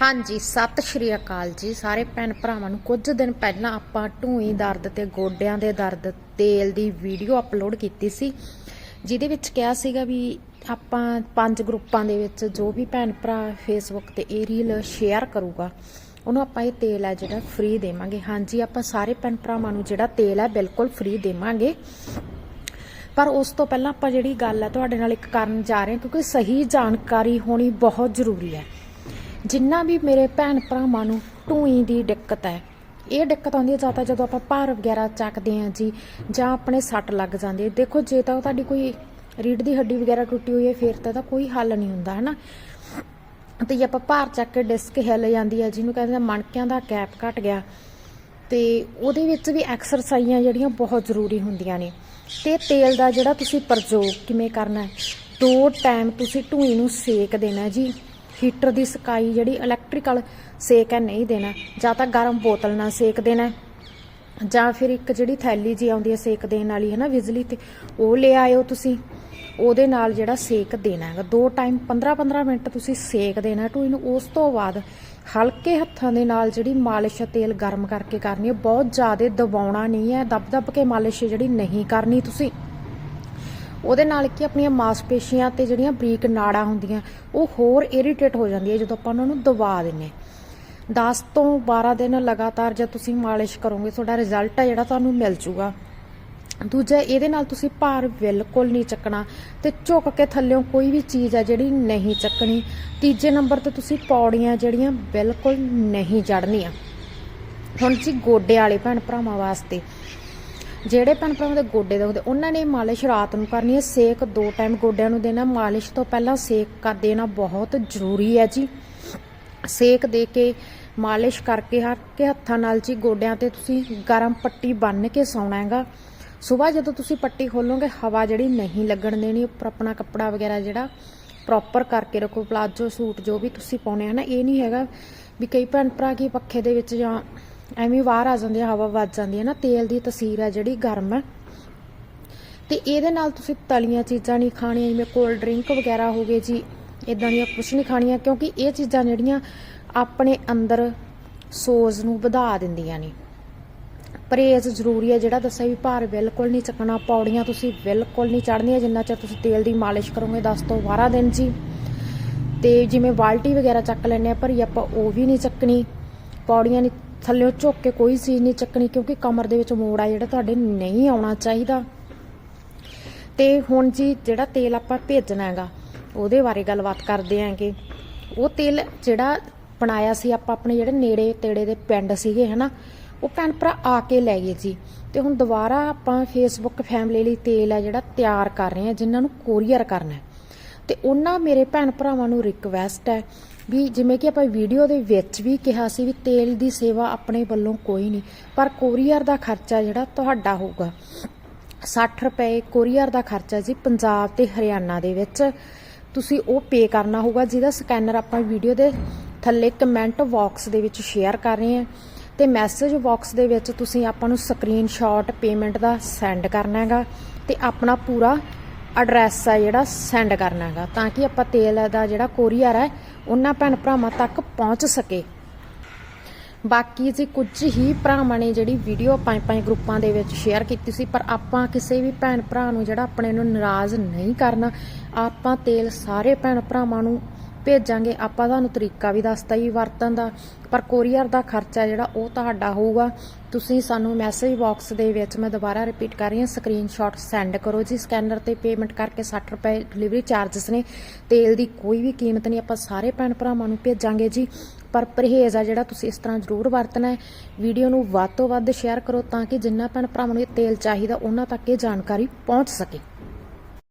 ਹਾਂਜੀ, ਸਤਿ ਸ਼੍ਰੀ ਅਕਾਲ ਜੀ। ਸਾਰੇ ਭੈਣ ਭਰਾਵਾਂ ਨੂੰ ਕੁਝ ਦਿਨ ਪਹਿਲਾਂ ਆਪਾਂ ਢੂਈ ਦਰਦ ਤੇ ਗੋਡਿਆਂ ਦੇ ਦਰਦ ਤੇਲ ਦੀ ਵੀਡੀਓ ਅਪਲੋਡ ਕੀਤੀ ਸੀ, ਜਿਹਦੇ ਵਿੱਚ ਕਿਹਾ ਸੀਗਾ ਵੀ ਆਪਾਂ ਪੰਜ ਗਰੁੱਪਾਂ ਦੇ ਵਿੱਚ ਜੋ ਵੀ ਭੈਣ ਭਰਾ ਫੇਸਬੁੱਕ ਤੇ ਇਹ ਰੀਲ ਸ਼ੇਅਰ ਕਰੂਗਾ, ਉਹਨੂੰ ਆਪਾਂ ਇਹ ਤੇਲ ਹੈ ਜਿਹੜਾ ਫ੍ਰੀ ਦੇਵਾਂਗੇ। ਹਾਂਜੀ, ਆਪਾਂ ਸਾਰੇ ਭੈਣ ਭਰਾਵਾਂ ਨੂੰ ਜਿਹੜਾ ਤੇਲ ਹੈ ਬਿਲਕੁਲ ਫ੍ਰੀ ਦੇਵਾਂਗੇ। ਪਰ ਉਸ ਤੋਂ ਪਹਿਲਾਂ ਆਪਾਂ ਜਿਹੜੀ ਗੱਲ ਹੈ ਤੁਹਾਡੇ ਨਾਲ ਇੱਕ ਕਰਨ ਜਾ ਰਹੇ ਹਾਂ, ਕਿਉਂਕਿ ਸਹੀ ਜਾਣਕਾਰੀ ਹੋਣੀ ਬਹੁਤ ਜ਼ਰੂਰੀ ਹੈ। ਜਿੰਨਾ ਵੀ ਮੇਰੇ ਭੈਣ ਭਰਾਵਾਂ ਨੂੰ ਟੂਈ ਦੀ ਦਿੱਕਤ ਹੈ, ਇਹ ਦਿੱਕਤ ਆਉਂਦੀ ਹੈ ਜਾਂ ਤਾਂ ਜਦੋਂ ਆਪਾਂ ਭਾਰ ਵਗੈਰਾ ਚੱਕਦੇ ਹਾਂ ਜੀ, ਜਾਂ ਆਪਣੇ ਸੱਟ ਲੱਗ ਜਾਂਦੀ ਹੈ। ਦੇਖੋ, ਜੇ ਤਾਂ ਤੁਹਾਡੀ ਕੋਈ ਰੀੜ ਦੀ ਹੱਡੀ ਵਗੈਰਾ ਟੁੱਟੀ ਹੋਈ ਹੈ, ਫਿਰ ਤਾਂ ਇਹਦਾ ਕੋਈ ਹੱਲ ਨਹੀਂ ਹੁੰਦਾ ਹੈ ਨਾ ਤੇ ਜੇ ਆਪਾਂ ਭਾਰ ਚੱਕ ਕੇ ਡਿਸਕ ਹਿੱਲ ਜਾਂਦੀ ਹੈ, ਜਿਹਨੂੰ ਕਹਿੰਦੇ ਆ ਮਣਕਿਆਂ ਦਾ ਗੈਪ ਘਟ ਗਿਆ, ਤੇ ਉਹਦੇ ਵਿੱਚ ਵੀ ਐਕਸਰਸਾਈਜ਼ਾਂ ਜਿਹੜੀਆਂ ਬਹੁਤ ਜ਼ਰੂਰੀ ਹੁੰਦੀਆਂ ਨੇ। ਤੇ ਤੇਲ ਦਾ ਜਿਹੜਾ ਤੁਸੀਂ ਪ੍ਰਯੋਗ ਕਿਵੇਂ ਕਰਨਾ ਹੈ, ਦੋ ਟਾਈਮ ਤੁਸੀਂ ਢੂਈ ਨੂੰ ਸੇਕ ਦੇਣਾ ਜੀ। ਹੀਟਰ ਦੀ ਸਕਾਈ ਜਿਹੜੀ ਇਲੈਕਟ੍ਰੀਕਲ ਸੇਕ ਹੈ, ਨਹੀਂ ਦੇਣਾ। ਜਾਂ ਤਾਂ ਗਰਮ ਬੋਤਲ ਨਾਲ ਸੇਕ ਦੇਣਾ ਜਾਂ ਫਿਰ ਇੱਕ ਜਿਹੜੀ ਥੈਲੀ ਜੀ ਆਉਂਦੀ ਹੈ ਸੇਕ ਦੇਣ ਵਾਲੀ, ਹੈ ਨਾ, ਬਿਜਲੀ ਤੇ, ਉਹ ਲੈ ਆਇਓ ਤੁਸੀਂ। ਉਹਦੇ ਨਾਲ ਜਿਹੜਾ ਸੇਕ ਦੇਣਾ ਹੈਗਾ। ਦੋ ਟਾਈਮ 15-15 ਮਿੰਟ ਤੁਸੀਂ ਸੇਕ ਦੇਣਾ ਟੂਈ ਨੂੰ ਉਸ ਤੋਂ ਬਾਅਦ ਹਲਕੇ ਹੱਥਾਂ ਦੇ ਨਾਲ ਜਿਹੜੀ ਮਾਲਿਸ਼ ਤੇਲ ਗਰਮ ਕਰਕੇ ਕਰਨੀ ਹੈ। ਬਹੁਤ ਜ਼ਿਆਦਾ ਦਬਾਉਣਾ ਨਹੀਂ ਹੈ। ਦਬ-ਦਬ ਕੇ ਮਾਲਿਸ਼ ਜਿਹੜੀ ਨਹੀਂ ਕਰਨੀ ਤੁਸੀਂ। ਉਹਦੇ ਨਾਲ ਕੀ ਆਪਣੀਆਂ ਮਾਸਪੇਸ਼ੀਆਂ ਤੇ ਜਿਹੜੀਆਂ ਬਰੀਕ ਨਾੜਾਂ ਹੁੰਦੀਆਂ, ਉਹ ਹੋਰ ਇਰੀਟੇਟ ਹੋ ਜਾਂਦੀਆਂ ਜਦੋਂ ਆਪਾਂ ਉਹਨਾਂ ਨੂੰ ਦਬਾ ਦਿੰਨੇ 10 ਤੋਂ 12 ਦਿਨ ਲਗਾਤਾਰ ਜੇ ਤੁਸੀਂ ਮਾਲਿਸ਼ ਕਰੋਗੇ, ਤੁਹਾਡਾ ਰਿਜ਼ਲਟ ਆ ਜਿਹੜਾ ਤੁਹਾਨੂੰ ਮਿਲ ਜੂਗਾ। ਦੂਜਾ, ਇਹਦੇ ਨਾਲ ਤੁਸੀਂ ਭਾਰ ਬਿਲਕੁਲ ਨਹੀਂ ਚੱਕਣਾ ਤੇ ਝੁੱਕ ਕੇ ਥੱਲਿਓਂ ਕੋਈ ਵੀ ਚੀਜ਼ ਆ ਜਿਹੜੀ ਨਹੀਂ ਚੱਕਣੀ। ਤੀਜੇ ਨੰਬਰ ਤੇ ਤੁਸੀਂ ਪੌੜੀਆਂ ਜਿਹੜੀਆਂ ਬਿਲਕੁਲ ਨਹੀਂ ਚੜ੍ਹਨੀਆਂ। ਹੁਣ ਜੀ ਗੋਡੇ ਵਾਲੇ ਭੈਣ ਭਰਾਵਾਂ ਵਾਸਤੇ ਜਿਹੜੇ ਭੈਣ ਭਰਾਵਾਂ ਦੇ ਗੋਡੇ ਦੁਖਦੇ, ਉਹਨਾਂ ਨੇ ਮਾਲਿਸ਼ ਰਾਤ ਨੂੰ ਕਰਨੀ ਹੈ, ਸੇਕ ਦੋ ਟਾਈਮ ਗੋਡਿਆਂ ਨੂੰ ਦੇਣਾ, ਮਾਲਿਸ਼ ਤੋਂ ਪਹਿਲਾਂ ਸੇਕ ਕਰ ਦੇਣਾ ਬਹੁਤ ਜ਼ਰੂਰੀ ਹੈ ਜੀ। ਸੇਕ ਦੇ ਕੇ ਮਾਲਿਸ਼ ਕਰਕੇ ਹੱਥ ਕੇ ਹੱਥਾਂ ਨਾਲ ਜੀ ਗੋਡਿਆਂ ਤੇ ਤੁਸੀਂ ਗਰਮ ਪੱਟੀ ਬੰਨ੍ਹ ਕੇ ਸੌਣਾ ਹੈਗਾ। ਸਵੇਰ ਜਦੋਂ ਤੁਸੀਂ ਪੱਟੀ ਖੋਲੋਗੇ, ਹਵਾ ਜਿਹੜੀ ਨਹੀਂ ਲੱਗਣ ਦੇਣੀ, ਉੱਪਰ ਆਪਣਾ ਕੱਪੜਾ ਵਗੈਰਾ ਜਿਹੜਾ ਪ੍ਰੋਪਰ ਕਰਕੇ ਰੱਖੋ, ਪਲਾਜੋ ਸੂਟ ਜੋ ਵੀ ਤੁਸੀਂ ਪਾਉਣੇ ਆ ਨਾ, ਇਹ ਨਹੀਂ ਹੈਗਾ ਵੀ ਕਈ ਭੈਣ ਭਰਾ ਕੀ ਪੱਖੇ ਦੇ ਵਿੱਚ ਜਾਂ ਐਵੇਂ ਬਾਹਰ ਆ ਜਾਂਦੀ ਹਵਾ ਵੱਜ ਜਾਂਦੀ ਹੈ ਨਾ, ਤੇਲ ਦੀ ਤਸੀਰ ਹੈ ਜਿਹੜੀ ਗਰਮ ਹੈ ਤੇ ਇਹਦੇ ਨਾਲ ਤੁਸੀਂ ਤਲੀਆਂ ਚੀਜ਼ਾਂ ਨਹੀਂ ਖਾਣੀਆਂ, ਜਿਵੇਂ ਕੋਲਡ ਡਰਿੰਕ ਵਗੈਰਾ ਹੋ ਗਏ ਜੀ ਇਦਾਂ ਦੀਆਂ ਕੁਝ ਨਹੀਂ ਖਾਣੀਆਂ, ਕਿਉਂਕਿ ਇਹ ਚੀਜ਼ਾਂ ਜਿਹੜੀਆਂ ਆਪਣੇ ਅੰਦਰ ਸੋਜ਼ ਨੂੰ ਵਧਾ ਦਿੰਦੀਆਂ ਨੇ। ਪਰਹੇਜ਼ ਜ਼ਰੂਰੀ ਹੈ ਜਿਹੜਾ ਦੱਸਿਆ ਵੀ ਭਾਰ ਬਿਲਕੁਲ ਨਹੀਂ ਚੱਕਣਾ, ਪੌੜੀਆਂ ਤੁਸੀਂ ਬਿਲਕੁਲ ਨਹੀਂ ਚੜ੍ਹਨੀਆਂ, ਜਿੰਨਾ ਚਿਰ ਤੁਸੀਂ ਤੇਲ ਦੀ ਮਾਲਿਸ਼ ਕਰੋਗੇ 10 ਤੋਂ 12 ਦਿਨ ਜੀ। ਤੇ ਜਿਵੇਂ ਬਾਲਟੀ ਵਗੈਰਾ ਚੱਕ ਲੈਣੇ ਆ ਭਰੀ ਆਪਾਂ ਉਹ ਵੀ ਨਹੀਂ ਚੱਕਣੀ। ਪੌੜੀਆਂ ਨਹੀਂ ਥੱਲਿਓਂ ਝੁੱਕ ਕੇ ਕੋਈ ਚੀਜ਼ ਨਹੀਂ ਚੱਕਣੀ ਕਿਉਂਕਿ ਕਮਰ ਦੇ ਵਿੱਚ ਮੋੜ ਆ ਜਿਹੜਾ ਤੁਹਾਡੇ ਨਹੀਂ ਆਉਣਾ ਚਾਹੀਦਾ। ਤੇ ਹੁਣ ਜੀ ਜਿਹੜਾ ਤੇਲ ਆਪਾਂ ਭੇਜਣਾ ਹੈਗਾ, ਉਹਦੇ ਬਾਰੇ ਗੱਲਬਾਤ ਕਰਦੇ ਆਂਗੇ ਉਹ ਤੇਲ ਜਿਹੜਾ ਬਣਾਇਆ ਸੀ ਆਪਾਂ ਆਪਣੇ ਜਿਹੜੇ ਨੇੜੇ ਤੇੜੇ ਦੇ ਪਿੰਡ ਸੀਗੇ, ਹਨਾ, ਉਹ ਭੈਣ ਭਰਾ ਆ ਕੇ ਲੈ ਗਏ ਜੀ। ਤੇ ਹੁਣ ਦੁਬਾਰਾ ਆਪਾਂ ਫੇਸਬੁੱਕ ਫੈਮਿਲੀ ਲਈ ਤੇਲ ਆ ਜਿਹੜਾ ਤਿਆਰ ਕਰ ਰਹੇ ਆ ਜਿਨ੍ਹਾਂ ਨੂੰ ਕੋਰੀਅਰ ਕਰਨਾ ਤੇ ਉਹਨਾਂ ਮੇਰੇ ਭੈਣ ਭਰਾਵਾਂ ਨੂੰ ਰਿਕਵੈਸਟ ਹੈ ਵੀ ਜਿਵੇਂ ਕਿ ਆਪਾਂ ਵੀਡੀਓ ਦੇ ਵਿੱਚ ਵੀ ਕਿਹਾ ਸੀ ਵੀ ਤੇਲ ਦੀ ਸੇਵਾ ਆਪਣੇ ਵੱਲੋਂ ਕੋਈ ਨਹੀਂ, ਪਰ ਕੋਰੀਅਰ ਦਾ ਖਰਚਾ ਜਿਹੜਾ ਤੁਹਾਡਾ ਹੋਊਗਾ। 60 ਰੁਪਏ ਕੋਰੀਅਰ ਦਾ ਖਰਚਾ ਜੀ ਪੰਜਾਬ ਤੇ ਹਰਿਆਣਾ ਦੇ ਵਿੱਚ। ਤੁਸੀਂ ਉਹ ਪੇ ਕਰਨਾ ਹੋਊਗਾ, ਜਿਹਦਾ ਸਕੈਨਰ ਆਪਾਂ ਵੀਡੀਓ ਦੇ ਥੱਲੇ ਕਮੈਂਟ ਬਾਕਸ ਦੇ ਵਿੱਚ ਸ਼ੇਅਰ ਕਰ ਰਹੇ ਹਾਂ। ਤੇ ਮੈਸੇਜ ਬਾਕਸ ਦੇ ਵਿੱਚ ਤੁਸੀਂ ਆਪਾਂ ਨੂੰ ਸਕਰੀਨਸ਼ਾਟ ਪੇਮੈਂਟ ਦਾ ਸੈਂਡ ਕਰਨਾ ਹੈਗਾ ਤੇ ਆਪਣਾ ਪੂਰਾ ਐਡਰੈਸ ਆ ਜਿਹੜਾ ਸੈਂਡ ਕਰਨਾ ਹੈਗਾ, ਤਾਂ ਕਿ ਆਪਾਂ ਤੇਲ ਦਾ ਜਿਹੜਾ ਕੋਰੀਅਰ ਹੈ ਉਹਨਾਂ ਭੈਣ ਭਰਾਵਾਂ ਤੱਕ ਪਹੁੰਚ ਸਕੇ। ਬਾਕੀ ਜੀ ਕੁਝ ਹੀ ਭਰਾਵਾਂ ਨੇ ਜਿਹੜੀ ਵੀਡੀਓ ਪੰਜ ਪੰਜ ਗਰੁੱਪਾਂ ਦੇ ਵਿੱਚ ਸ਼ੇਅਰ ਕੀਤੀ ਸੀ, ਪਰ ਆਪਾਂ ਕਿਸੇ ਵੀ ਭੈਣ ਭਰਾ ਨੂੰ ਜਿਹੜਾ ਆਪਣੇ ਨੂੰ ਨਾਰਾਜ਼ ਨਹੀਂ ਕਰਨਾ, ਆਪਾਂ ਤੇਲ ਸਾਰੇ ਭੈਣ ਭਰਾਵਾਂ ਨੂੰ ਭੇਜਾਂਗੇ। ਆਪਾਂ ਤੁਹਾਨੂੰ ਤਰੀਕਾ ਵੀ ਦੱਸਤਾ ਜੀ ਵਰਤਣ ਦਾ। ਪਰ ਕੋਰੀਅਰ ਦਾ ਖਰਚਾ ਜਿਹੜਾ ਉਹ ਤੁਹਾਡਾ ਹੋਊਗਾ। ਤੁਸੀਂ ਸਾਨੂੰ ਮੈਸੇਜ ਬਾਕਸ ਦੇ ਵਿੱਚ ਮੈਂ ਦੁਬਾਰਾ ਰਿਪੀਟ ਕਰ ਰਹੀ ਹਾਂ ਸਕਰੀਨਸ਼ਾਟ ਸੈਂਡ ਕਰੋ ਜੀ। ਸਕੈਨਰ ਤੇ ਪੇਮੈਂਟ ਕਰਕੇ 60 ਰੁਪਏ ਡਿਲੀਵਰੀ ਚਾਰजेस ਨੇ। ਤੇਲ ਦੀ ਕੋਈ ਵੀ ਕੀਮਤ ਨਹੀਂ, ਆਪਾਂ ਸਾਰੇ ਭੈਣ ਭਰਾਵਾਂ ਨੂੰ ਭੇਜਾਂਗੇ ਜੀ। ਪਰ ਪਰਹੇਜ਼ ਆ ਜਿਹੜਾ ਤੁਸੀਂ ਇਸ ਤਰ੍ਹਾਂ ਜ਼ਰੂਰ ਵਰਤਣਾ ਹੈ। ਵੀਡੀਓ ਨੂੰ ਵੱਧ ਤੋਂ ਵੱਧ ਸ਼ੇਅਰ ਕਰੋ ਤਾਂ ਕਿ ਜਿੰਨਾ ਭੈਣ ਭਰਾਵਾਂ ਨੂੰ ਇਹ ਤੇਲ ਚਾਹੀਦਾ, ਉਹਨਾਂ ਤੱਕ ਇਹ ਜਾਣਕਾਰੀ ਪਹੁੰਚ ਸਕੇ।